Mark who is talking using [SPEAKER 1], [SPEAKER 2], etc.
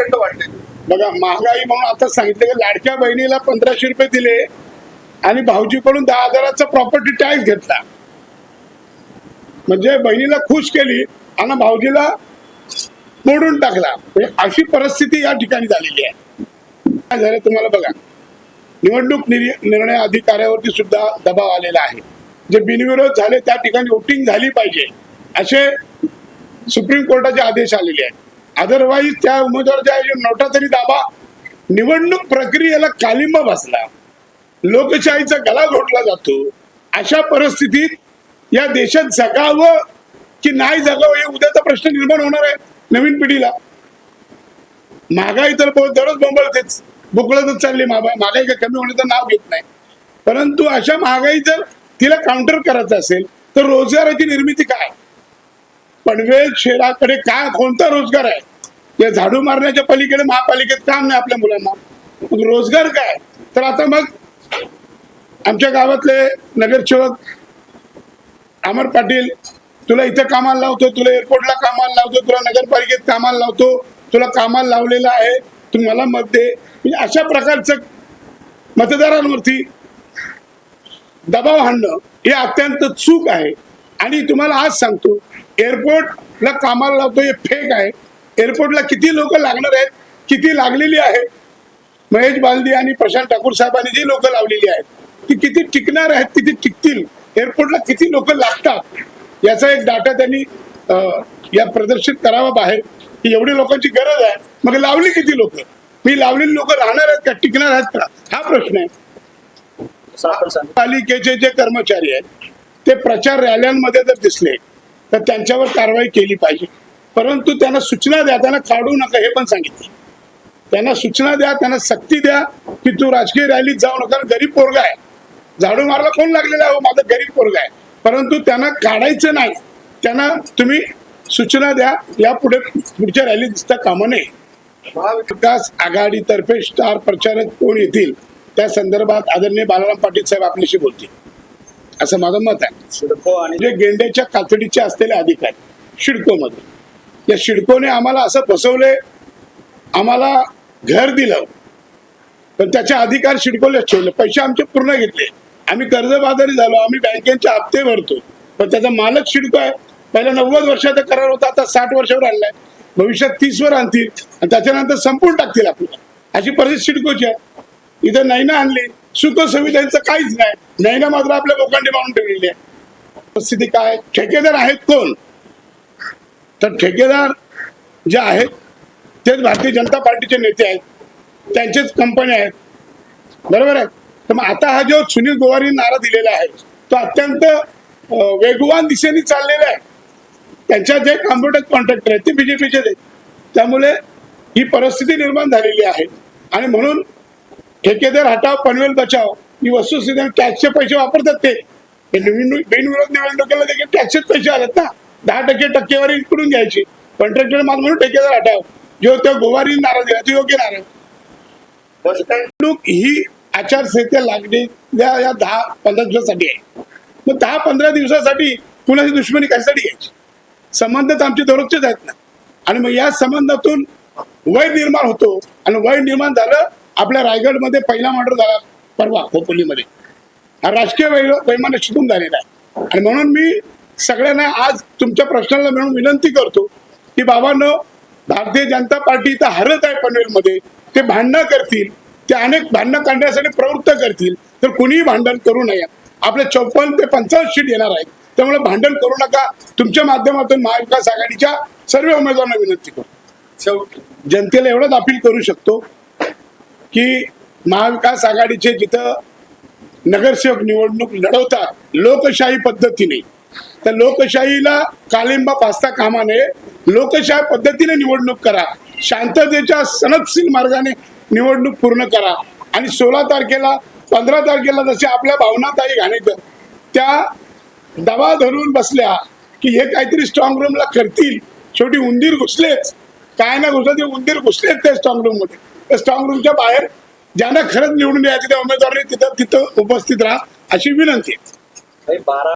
[SPEAKER 1] प्रचंड वाढले
[SPEAKER 2] बघा महागाई म्हणून आता सांगितलं की लाडक्या बहिणीला पंधराशे रुपये दिले आणि भाऊजीकडून दहा हजाराचा प्रॉपर्टी टॅक्स घेतला. म्हणजे बहिणीला खुश केली आणि भाऊजीला मोडून टाकला. म्हणजे अशी परिस्थिती या ठिकाणी झालेली आहे. काय झालं तुम्हाला बघा निवडणूक निर्णय अधिकाऱ्यावरती सुद्धा दबाव आलेला आहे. जे बिनविरोध झाले त्या ठिकाणी वोटिंग झाली पाहिजे असे सुप्रीम कोर्टाचे आदेश आलेले आहेत. अदरवाईज त्या उमेदवाराच्या नोटा तरी दाबा. निवडणूक प्रक्रियेला कालिंबा बसला. लोकशाहीचा गला घोटला जातो. अशा परिस्थितीत या देशात जगावं की नाही जगावं हे उद्याचा प्रश्न निर्माण होणार आहे नवीन पिढीला. महागाई तर दररोज बोंबळतेच बुकळतच चालली महागाई महागाई काही कमी होण्याचं नाव घेत नाही. परंतु अशा महागाई जर तिला काउंटर करायचं असेल तर रोजगाराची निर्मिती काय? पनवेल शहराकडे काय कोणता रोजगार आहे? या झाडू मारण्याच्या पलीकडे महापालिकेत काम नाही आपल्या मुलांना. मग रोजगार काय? तर आता मग आमच्या गावातले नगरसेवक अमर पाटील तुला इथं कामाला लावतो तुला एअरपोर्टला कामाला लावतो तुला नगरपालिकेत कामाला लावतो तुला कामाला लावलेलं आहे तू मला मत दे. म्हणजे अशा प्रकारचं मतदारांवरती दबाव आणणं हे अत्यंत चूक आहे. आणि तुम्हाला आज सांगतो एअरपोर्टला कामाला लावतो हे फेक आहे. एअरपोर्टला किती लोक लागणार आहेत किती लागलेली आहेत महेश बालदी आणि प्रशांत ठाकूर साहेबांनी जी लोक लावलेली आहेत ती किती टिकणार आहेत किती टिकतील? एअरपोर्टला किती लोक लागतात? याचा एक डाटा त्यांनी या प्रदर्शित करावा बाहेर की एवढी लोकांची गरज आहे. मग लावली किती लोक? मी लावलेली लोक राहणार आहेत का टिकणार आहेत का? हा प्रश्न आहे. पालिकेचे जे कर्मचारी आहेत ते प्रचार रॅल्यांमध्ये जर दिसले. तर त्यांच्यावर कारवाई केली पाहिजे. परंतु त्यांना सूचना द्या त्यांना काढू नका हे पण सांगितलं. त्यांना सूचना द्या त्यांना सक्ती द्या की तू राजकीय रॅलीत जाऊ नका गरीब पोरगा आहे. झाडू मारला कोण लागलेला आहे? हो, माझा गरीब पोरगा आहे. परंतु त्यांना काढायचं नाही. त्यांना तुम्ही सूचना द्या या पुढे पुढच्या रॅलीत दिसता कामा नये महाविकास आघाडीतर्फे स्टार प्रचारक कोण येतील? त्या संदर्भात आदरणीय बालाराम पाटील साहेब आपल्याशी बोलतील. असं माझं मत आहे.
[SPEAKER 1] सिडको आणि
[SPEAKER 2] म्हणजे गेंड्याच्या कातडीचे असलेले अधिकारी शिडको मध्ये या शिडकोने आम्हाला असं फसवले आम्हाला घर दिलं. पण त्याचे अधिकार शिडकोले ठेवले. पैसे आमचे पूर्ण घेतले. आम्ही कर्जबाजारी झालो आम्ही बँकेचे हप्ते भरतो. पण त्याचा मालक शिडको आहे. पहिला नव्वद वर्षाचा करार होता आता साठ वर्षावर आणलाय. भविष्यात तीस वर आणतील. आणि त्याच्यानंतर संपून टाकतील आपल्याला. अशी परिस्थिती शिडकोची आहे. इथं नैना आणली. शुद्ध सुविधांचं काहीच नाही. नैना मात्र आपल्या लोकांनी मारून ठेवलेली आहे. परिस्थिती काय? ठेकेदार आहेत कोण? तर ठेकेदार जे आहेत तेच भारतीय जनता पार्टीचे नेते आहेत. त्यांचेच कंपन्या आहेत. बरोबर आहे? तर मग आता हा जो सुनील गोवारी नारा दिलेला आहे तो अत्यंत वेगवान दिशेने चाललेला आहे. त्यांच्या जे कॉम्प्युटर कॉन्ट्रॅक्टर आहेत ते बीजेपीचे आहेत. त्यामुळे ही परिस्थिती निर्माण झालेली आहे. आणि म्हणून ठेकेदार हटाव पनवेल बचाव ही वस्तुस्थिती टॅक्सचे पैसे वापरतात ते. बिनविरोध निवडणुकीला देखील टॅक्सचेच पैसे आलेत ना. दहा टक्के टक्केवारी करून घ्यायची. कॉन्ट्रॅक्टर माल म्हणून ठेकेदार हटाव जो त्या गोवारी नारा दिला योग्य नारा. निवडणूक ही आचारसंहिता लागण्याच्या या दहा पंधरा दिवसासाठी आहे. मग दहा पंधरा दिवसासाठी कुणाची दुश्मनी कशासाठी घ्यायची? संबंध तर आमचे दररोजचेच आहेत ना. आणि मग या संबंधातून वय निर्माण होतो. आणि वय निर्माण झालं आपल्या रायगडमध्ये पहिला मर्डर झाला परवा खोपोलीमध्ये हा राजकीय वैमाने शिकून झालेला आहे. आणि म्हणून मी सगळ्यांना आज तुमच्या प्रश्नाला मिळून विनंती करतो की बाबांनो भारतीय जनता पार्टी इथं हरत आहे पनवेलमध्ये. ते भांडणं करतील ते अनेक भांडणं काढण्यासाठी प्रवृत्त करतील तर कुणीही भांडण करू नये. आपले चौपन्न ते पंचावन्न सीट येणार आहेत. त्यामुळे भांडण करू नका. तुमच्या माध्यमातून महाविकास आघाडीच्या सर्व उमेदवारांना विनंती करतो. जनतेला एवढंच अपील करू शकतो की महाविकास आघाडीचे जिथं नगरसेवक निवडणूक लढवतात लोकशाही पद्धतीने. तर लोकशाहीला कालिंबा पाचता कामा नये लोकशाही पद्धतीने निवडणूक करा शांततेच्या सनदशील मार्गाने निवडणूक पूर्ण करा आणि सोळा तारखेला पंधरा तारखेला जसे आपल्या भावनाताई घाणेकर त्या दबा धरून बसल्या की हे काहीतरी स्ट्रॉंग रूमला करतील. शेवटी उंदीर घुसलेच. काय ना घुसलं ते उंदीर घुसलेच त्या स्ट्रॉंग रूममध्ये. स्ट्रॉंग रूमच्या बाहेर. ज्यांना खरंच निवडून द्यायचे त्या उमेदवारांनी तिथं तिथं उपस्थित राहा अशी विनंती आहे.
[SPEAKER 1] बारा